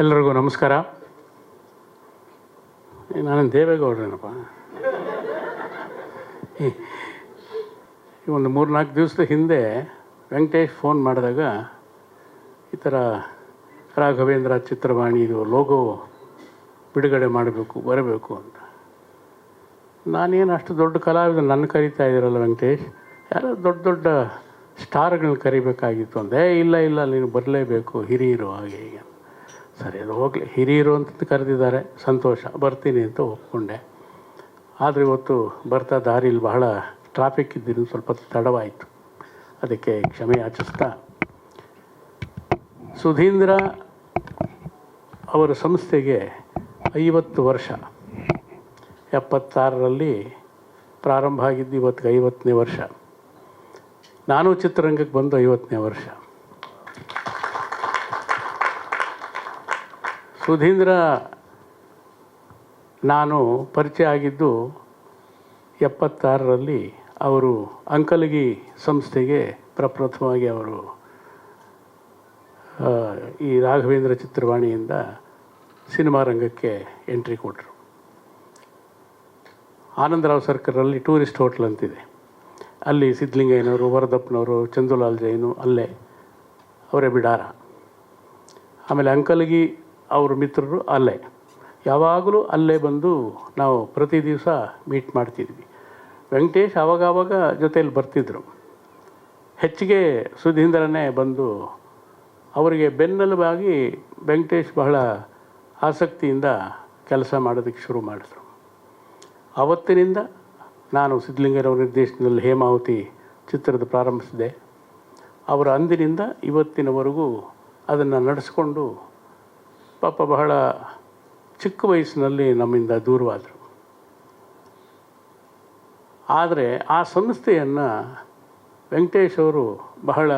ಎಲ್ಲರಿಗೂ ನಮಸ್ಕಾರ. ನಾನು ದೇವೇಗೌಡ್ರೇನಪ್ಪ? ಈ ಒಂದು ಮೂರು ನಾಲ್ಕು ದಿವಸದ ಹಿಂದೆ ವೆಂಕಟೇಶ್ ಫೋನ್ ಮಾಡಿದಾಗ ಈ ಥರ ರಾಘವೇಂದ್ರ ಚಿತ್ರವಾಣಿ ಇದು ಲೋಗೋ ಬಿಡುಗಡೆ ಮಾಡಬೇಕು, ಬರಬೇಕು ಅಂತ. ನಾನೇನು ಅಷ್ಟು ದೊಡ್ಡ ಕಲಾವಿದ ನನ್ನ ಕರಿತಾ ಇದ್ದೀರಲ್ಲ ವೆಂಕಟೇಶ್? ಯಾರೋ ದೊಡ್ಡ ದೊಡ್ಡ ಸ್ಟಾರ್ಗಳನ್ನ ಕರಿಬೇಕಾಗಿತ್ತು ಅಂದೆ ಇಲ್ಲ ಇಲ್ಲ, ನೀನು ಬರಲೇಬೇಕು, ಹಿರಿಯರು ಹಾಗೆ ಹೀಗೆ ಸರಿ, ಅದು ಹೋಗಲಿ. ಹಿರಿಯರು ಅಂತ ಕರೆದಿದ್ದಾರೆ. ಸಂತೋಷ, ಬರ್ತೀನಿ ಅಂತ ಒಪ್ಕೊಂಡೆ. ಆದರೆ ಇವತ್ತು ಬರ್ತಾ ದಾರಿಲಿ ಬಹಳ ಟ್ರಾಫಿಕ್ ಇದ್ದಿದ್ದು ಸ್ವಲ್ಪ ತಡವಾಯಿತು. ಅದಕ್ಕೆ ಕ್ಷಮೆ ಯಾಚಿಸ್ತಾ, ಸುಧೀಂದ್ರ ಅವರ ಸಂಸ್ಥೆಗೆ ಐವತ್ತು ವರ್ಷ. ಎಪ್ಪತ್ತಾರರಲ್ಲಿ ಪ್ರಾರಂಭ ಆಗಿದ್ದು ಇವತ್ತಿಗೆ ಐವತ್ತನೇ ವರ್ಷ. ನಾನು ಚಿತ್ರರಂಗಕ್ಕೆ ಬಂದು ಐವತ್ತನೇ ವರ್ಷ. ಸುಧೀಂದ್ರ ನಾನು ಪರಿಚಯ ಆಗಿದ್ದು ಎಪ್ಪತ್ತಾರರಲ್ಲಿ ಅವರು ಅಂಕಲಗಿ ಸಂಸ್ಥೆಗೆ ಪ್ರಪ್ರಥಮವಾಗಿ ಅವರು ಈ ರಾಘವೇಂದ್ರ ಚಿತ್ರವಾಣಿಯಿಂದ ಸಿನಿಮಾ ರಂಗಕ್ಕೆ ಎಂಟ್ರಿ ಕೊಟ್ಟರು. ಆನಂದರಾವ್ ಸರ್ಕಲಲ್ಲಿ ಟೂರಿಸ್ಟ್ ಹೋಟ್ಲ್ ಅಂತಿದೆ. ಅಲ್ಲಿ ಸಿದ್ಧಲಿಂಗಯ್ಯನವರು, ವರದಪ್ಪನವರು, ಚಂದುಲಾಲ್ ಜೈನು ಅಲ್ಲೇ ಅವರೇ ಬಿಡಾರ. ಆಮೇಲೆ ಅಂಕಲ್ಗಿ ಅವ್ರ ಮಿತ್ರರು ಅಲ್ಲೇ. ಯಾವಾಗಲೂ ಅಲ್ಲೇ ಬಂದು ನಾವು ಪ್ರತಿ ದಿವಸ ಮೀಟ್ ಮಾಡ್ತಿದ್ವಿ. ವೆಂಕಟೇಶ್ ಆವಾಗವಾಗ ಜೊತೆಯಲ್ಲಿ ಬರ್ತಿದ್ದರು ಹೆಚ್ಚಿಗೆ ಸುಧೀಂದ್ರನೇ ಬಂದು ಅವರಿಗೆ ಬೆನ್ನೆಲುಬಾಗಿ ವೆಂಕಟೇಶ್ ಬಹಳ ಆಸಕ್ತಿಯಿಂದ ಕೆಲಸ ಮಾಡೋದಕ್ಕೆ ಶುರು ಮಾಡಿದ್ರು. ಆವತ್ತಿನಿಂದ ನಾನು ಸಿದ್ಧಲಿಂಗರವ್ರ ನಿರ್ದೇಶನದಲ್ಲಿ ಹೇಮಾವತಿ ಚಿತ್ರದ ಪ್ರಾರಂಭಿಸಿದೆ. ಅವರ ಅಂದಿನಿಂದ ಇವತ್ತಿನವರೆಗೂ ಅದನ್ನು ನಡೆಸ್ಕೊಂಡು ಪಾಪ ಬಹಳ ಚಿಕ್ಕ ವಯಸ್ಸಿನಲ್ಲಿ ನಮ್ಮಿಂದ ದೂರವಾದರು. ಆದರೆ ಆ ಸಂಸ್ಥೆಯನ್ನು ವೆಂಕಟೇಶ್ ಅವರು ಬಹಳ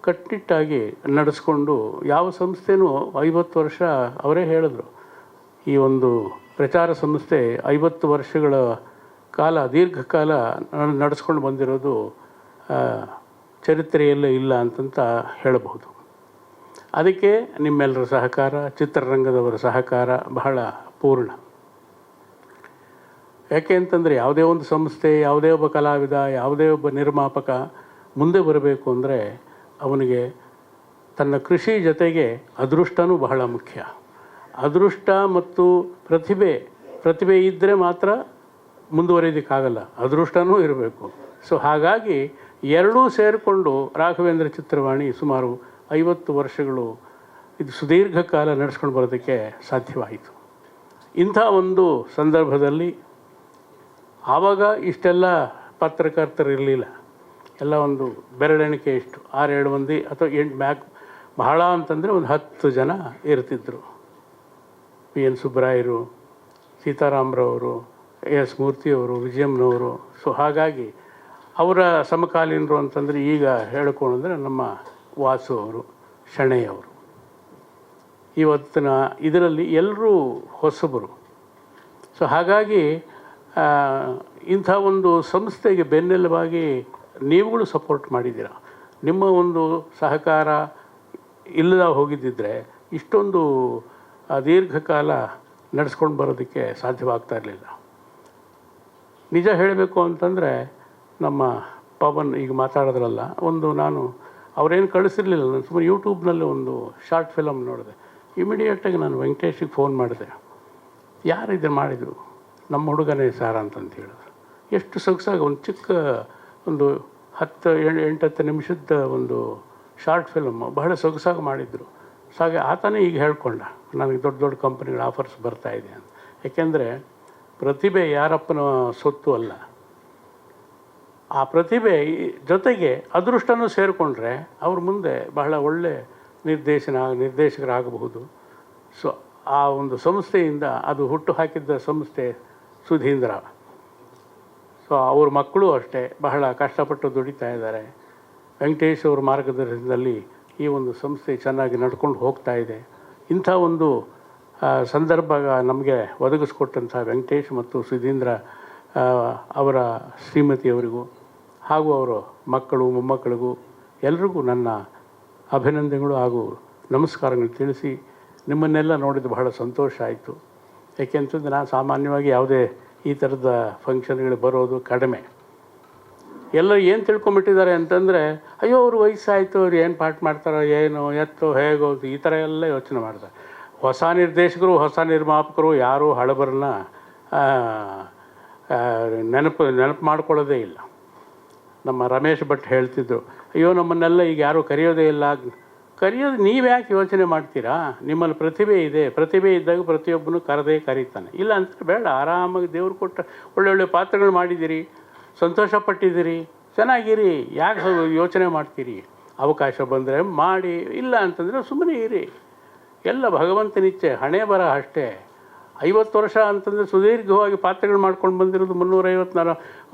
ಕಟ್ಟಿಟ್ಟಾಗಿ ನಡೆಸ್ಕೊಂಡು ಯಾವ ಸಂಸ್ಥೆನೂ ಐವತ್ತು ವರ್ಷ ಅವರೇ ಹೇಳಿದ್ರು. ಈ ಒಂದು ಪ್ರಚಾರ ಸಂಸ್ಥೆ ಐವತ್ತು ವರ್ಷಗಳ ಕಾಲ, ದೀರ್ಘಕಾಲ ನಡೆಸ್ಕೊಂಡು ಬಂದಿರೋದು ಚರಿತ್ರೆಯಲ್ಲೇ ಇಲ್ಲ ಅಂತಂತ ಹೇಳಬಹುದು. ಅದಕ್ಕೆ ನಿಮ್ಮೆಲ್ಲರ ಸಹಕಾರ, ಚಿತ್ರರಂಗದವರ ಸಹಕಾರ ಬಹಳ ಪೂರ್ಣ. ಯಾಕೆ ಅಂತಂದರೆ ಯಾವುದೇ ಒಂದು ಸಂಸ್ಥೆ, ಯಾವುದೇ ಒಬ್ಬ ಕಲಾವಿದ, ಯಾವುದೇ ಒಬ್ಬ ನಿರ್ಮಾಪಕ ಮುಂದೆ ಬರಬೇಕು ಅಂದರೆ ಅವನಿಗೆ ತನ್ನ ಕೃಷಿ ಜೊತೆಗೆ ಅದೃಷ್ಟನೂ ಬಹಳ ಮುಖ್ಯ. ಅದೃಷ್ಟ ಮತ್ತು ಪ್ರತಿಭೆ ಪ್ರತಿಭೆ ಇದ್ದರೆ ಮಾತ್ರ ಮುಂದುವರಿಯೋದಕ್ಕಾಗಲ್ಲ, ಅದೃಷ್ಟನೂ ಇರಬೇಕು. ಸೊ ಹಾಗಾಗಿ ಎರಡೂ ಸೇರಿಕೊಂಡು ರಾಘವೇಂದ್ರ ಚಿತ್ರವಾಣಿ ಸುಮಾರು ಐವತ್ತು ವರ್ಷಗಳು ಇದು ಸುದೀರ್ಘ ಕಾಲ ನಡೆಸ್ಕೊಂಡು ಬರೋದಕ್ಕೆ ಸಾಧ್ಯವಾಯಿತು. ಇಂಥ ಒಂದು ಸಂದರ್ಭದಲ್ಲಿ ಆವಾಗ ಇಷ್ಟೆಲ್ಲ ಪತ್ರಕರ್ತರು ಇರಲಿಲ್ಲ. ಎಲ್ಲ ಒಂದು ಬೆರಳೆಣಿಕೆ ಇಷ್ಟು. ಆರೇಳು ಮಂದಿ ಅಥವಾ ಎಂಟು ಮ್ಯಾಕ್ ಬಹಳ ಅಂತಂದರೆ ಒಂದು ಹತ್ತು ಜನ ಇರ್ತಿದ್ದರು ಪಿ ಎನ್ ಸುಬ್ಬರಾಯರು ಸೀತಾರಾಮರವರು, ಎಸ್ ಮೂರ್ತಿಯವರು ವಿಜಯಮ್ನವರು ಸೊ ಹಾಗಾಗಿ ಅವರ ಸಮಕಾಲೀನರು ಅಂತಂದರೆ ಈಗ ಹೇಳ್ಕೊಂಡ್ರೆ ನಮ್ಮ ವಾಸು ಅವರು ಶಣೆಯವರು. ಇವತ್ತಿನ ಇದರಲ್ಲಿ ಎಲ್ಲರೂ ಹೊಸಬರು. ಸೊ ಹಾಗಾಗಿ ಇಂಥ ಒಂದು ಸಂಸ್ಥೆಗೆ ಬೆನ್ನೆಲುಬಾಗಿ ನೀವುಗಳು ಸಪೋರ್ಟ್ ಮಾಡಿದ್ದೀರ? ನಿಮ್ಮ ಒಂದು ಸಹಕಾರ ಇಲ್ಲದ ಹೋಗಿದ್ದಿದ್ರೆ ಇಷ್ಟೊಂದು ದೀರ್ಘಕಾಲ ನಡೆಸ್ಕೊಂಡು ಬರೋದಕ್ಕೆ ಸಾಧ್ಯವಾಗ್ತಾ ಇರಲಿಲ್ಲ. ನಿಜ ಹೇಳಬೇಕು ಅಂತಂದರೆ ನಮ್ಮ ಪವನ್ ಈಗ ಮಾತಾಡೋದ್ರಲ್ಲ, ಒಂದು ನಾನು ಅವರೇನು ಕಳಿಸಿರಲಿಲ್ಲ. ನಾನು ಸುಮ್ಮನೆ ಯೂಟ್ಯೂಬ್ನಲ್ಲಿ ಒಂದು ಶಾರ್ಟ್ ಫಿಲಮ್ ನೋಡಿದೆ. ಇಮಿಡಿಯೇಟಾಗಿ ನಾನು ವೆಂಕಟೇಶಿಗೆ ಫೋನ್ ಮಾಡಿದೆ. ಯಾರು ಇದನ್ನು ಮಾಡಿದರು? ನಮ್ಮ ಹುಡುಗನೇ ಸಾರ ಅಂತಂತ ಹೇಳಿದ್ರು. ಎಷ್ಟು ಸೊಗಸಾಗಿ ಒಂದು ಚಿಕ್ಕ ಒಂದು ಹತ್ತು, ಎಂಟು ಎಂಟು, ಹತ್ತು ನಿಮಿಷದ ಒಂದು ಶಾರ್ಟ್ ಫಿಲಮ್ ಬಹಳ ಸೊಗಸಾಗಿ ಮಾಡಿದರು. ಸೊ ಹಾಗೆ ಆತನೇ ಈಗ ಹೇಳ್ಕೊಂಡ, ನನಗೆ ದೊಡ್ಡ ದೊಡ್ಡ ಕಂಪ್ನಿಗಳ ಆಫರ್ಸ್ ಬರ್ತಾ ಇದೆ ಅಂತ. ಯಾಕೆಂದರೆ ಪ್ರತಿಭೆ ಯಾರಪ್ಪನ ಸೊತ್ತು ಅಲ್ಲ. ಆ ಪ್ರತಿಭೆ ಜೊತೆಗೆ ಅದೃಷ್ಟನೂ ಸೇರಿಕೊಂಡ್ರೆ ಅವ್ರ ಮುಂದೆ ಬಹಳ ಒಳ್ಳೆ ನಿರ್ದೇಶನ, ನಿರ್ದೇಶಕರಾಗಬಹುದು. ಸೊ ಆ ಒಂದು ಸಂಸ್ಥೆಯಿಂದ ಅದು ಹುಟ್ಟು ಹಾಕಿದ್ದ ಸಂಸ್ಥೆ ಸುಧೀಂದ್ರ. ಸೊ ಅವ್ರ ಮಕ್ಕಳು ಅಷ್ಟೇ ಬಹಳ ಕಷ್ಟಪಟ್ಟು ದುಡಿತಾ ಇದ್ದಾರೆ. ವೆಂಕಟೇಶ್ ಅವ್ರ ಮಾರ್ಗದರ್ಶನದಲ್ಲಿ ಈ ಒಂದು ಸಂಸ್ಥೆ ಚೆನ್ನಾಗಿ ನಡ್ಕೊಂಡು ಹೋಗ್ತಾ ಇದೆ. ಇಂಥ ಒಂದು ಸಂದರ್ಭ ನಮಗೆ ಒದಗಿಸ್ಕೊಟ್ಟಂಥ ವೆಂಕಟೇಶ್ ಮತ್ತು ಸುಧೀಂದ್ರ ಅವರ ಶ್ರೀಮತಿಯವರಿಗೂ ಹಾಗೂ ಅವರ ಮಕ್ಕಳು, ಮೊಮ್ಮಕ್ಕಳಿಗೂ ಎಲ್ರಿಗೂ ನನ್ನ ಅಭಿನಂದನೆಗಳು ಹಾಗೂ ನಮಸ್ಕಾರಗಳು ತಿಳಿಸಿ ನಿಮ್ಮನ್ನೆಲ್ಲ ನೋಡಿದ್ದು ಬಹಳ ಸಂತೋಷ ಆಯಿತು. ಏಕೆಂತಂದರೆ ನಾನು ಸಾಮಾನ್ಯವಾಗಿ ಯಾವುದೇ ಈ ಥರದ ಫಂಕ್ಷನ್ಗಳು ಬರೋದು ಕಡಿಮೆ. ಎಲ್ಲ ಏನು ತಿಳ್ಕೊಂಬಿಟ್ಟಿದ್ದಾರೆ ಅಂತಂದರೆ, ಅಯ್ಯೋ, ಅವರು ವಯಸ್ಸಾಯಿತು, ಅವ್ರು ಏನು ಪಾಠ ಮಾಡ್ತಾರೋ, ಏನು, ಎತ್ತೋ, ಹೇಗೋ ಈ ಥರ ಎಲ್ಲ ಯೋಚನೆ ಮಾಡ್ತಾರೆ. ಹೊಸ ನಿರ್ದೇಶಕರು, ಹೊಸ ನಿರ್ಮಾಪಕರು ಯಾರೂ ಹಳಬರನ್ನ ನೆನಪು ನೆನಪು ಮಾಡ್ಕೊಳ್ಳೋದೇ ಇಲ್ಲ. ನಮ್ಮ ರಮೇಶ್ ಭಟ್ ಹೇಳ್ತಿದ್ರು ಅಯ್ಯೋ, ನಮ್ಮನ್ನೆಲ್ಲ ಈಗ ಯಾರೂ ಕರೆಯೋದೇ ಇಲ್ಲ. ಕರೆಯೋದು ನೀವು ಯಾಕೆ ಯೋಚನೆ ಮಾಡ್ತೀರಾ? ನಿಮ್ಮಲ್ಲಿ ಪ್ರತಿಭೆ ಇದೆ, ಪ್ರತಿಭೆ ಇದ್ದಾಗ ಪ್ರತಿಯೊಬ್ಬನು ಕರೆದೇ ಕರೀತಾನೆ. ಇಲ್ಲ ಅಂತ ಬೇಡ, ಆರಾಮಾಗಿ ದೇವ್ರು ಕೊಟ್ಟ ಒಳ್ಳೊಳ್ಳೆ ಪಾತ್ರಗಳು ಮಾಡಿದ್ದೀರಿ ಸಂತೋಷ ಪಟ್ಟಿದ್ದೀರಿ ಚೆನ್ನಾಗಿರಿ, ಯಾಕೆ ಯೋಚನೆ ಮಾಡ್ತೀರಿ? ಅವಕಾಶ ಬಂದರೆ ಮಾಡಿ, ಇಲ್ಲ ಅಂತಂದರೆ ಸುಮ್ಮನೆ ಇರಿ. ಎಲ್ಲ ಭಗವಂತನಿಚ್ಛೆ ಹಣೆ ಬರ ಅಷ್ಟೇ. ಐವತ್ತು ವರ್ಷ ಅಂತಂದರೆ ಸುದೀರ್ಘವಾಗಿ ಪಾತ್ರಗಳು ಮಾಡ್ಕೊಂಡು ಬಂದಿರೋದು ಮುನ್ನೂರೈವತ್ತು ನಾಲ್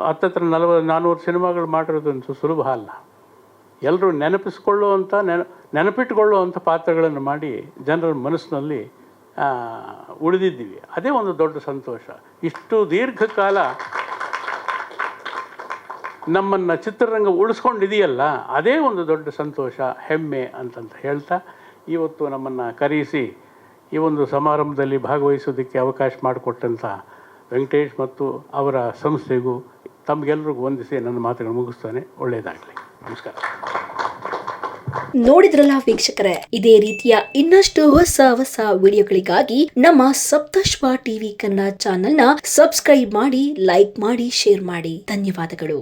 ಹತ್ತತ್ರ ನಲವ ನಾನ್ನೂರು ಸಿನಿಮಾಗಳು ಮಾಡಿರೋದು ಅಂತೂ ಸುಲಭ ಅಲ್ಲ. ಎಲ್ಲರೂ ನೆನಪಿಸ್ಕೊಳ್ಳುವಂಥ ನೆನ ನೆನಪಿಟ್ಕೊಳ್ಳುವಂಥ ಪಾತ್ರಗಳನ್ನು ಮಾಡಿ ಜನರ ಮನಸ್ಸಿನಲ್ಲಿ ಉಳಿದಿದ್ದೀವಿ. ಅದೇ ಒಂದು ದೊಡ್ಡ ಸಂತೋಷ. ಇಷ್ಟು ದೀರ್ಘಕಾಲ ನಮ್ಮನ್ನು ಚಿತ್ರರಂಗ ಉಳಿಸ್ಕೊಂಡಿದೆಯಲ್ಲ, ಅದೇ ಒಂದು ದೊಡ್ಡ ಸಂತೋಷ, ಹೆಮ್ಮೆ ಅಂತಂತ ಹೇಳ್ತಾ, ಇವತ್ತು ನಮ್ಮನ್ನು ಕರೆಯಿಸಿ ಈ ಒಂದು ಸಮಾರಂಭದಲ್ಲಿ ಭಾಗವಹಿಸೋದಕ್ಕೆ ಅವಕಾಶ ಮಾಡಿಕೊಟ್ಟಂಥ ವೆಂಕಟೇಶ್ ಮತ್ತು ಅವರ ಸಂಸ್ಥೆಗೂ ತಮಗೆಲ್ಲರಿಗೂ ವಂದಿಸಿ ನನ್ನ ಮಾತುಗಳನ್ನು ಮುಗಿಸ್ತಾನೆ. ಒಳ್ಳೆಯದಾಗಲಿ. ನಮಸ್ಕಾರ. ನೋಡಿದ್ರಲ್ಲ ವೀಕ್ಷಕರೇ, ಇದೇ ರೀತಿಯ ಇನ್ನಷ್ಟು ಹೊಸ ಹೊಸ ವಿಡಿಯೋಗಳಿಗಾಗಿ ನಮ್ಮ ಸಪ್ತಶ್ವ ಟಿವಿ ಕನ್ನಡ ಚಾನೆಲ್ನ ಸಬ್ಸ್ಕ್ರೈಬ್ ಮಾಡಿ, ಲೈಕ್ ಮಾಡಿ, ಶೇರ್ ಮಾಡಿ. ಧನ್ಯವಾದಗಳು.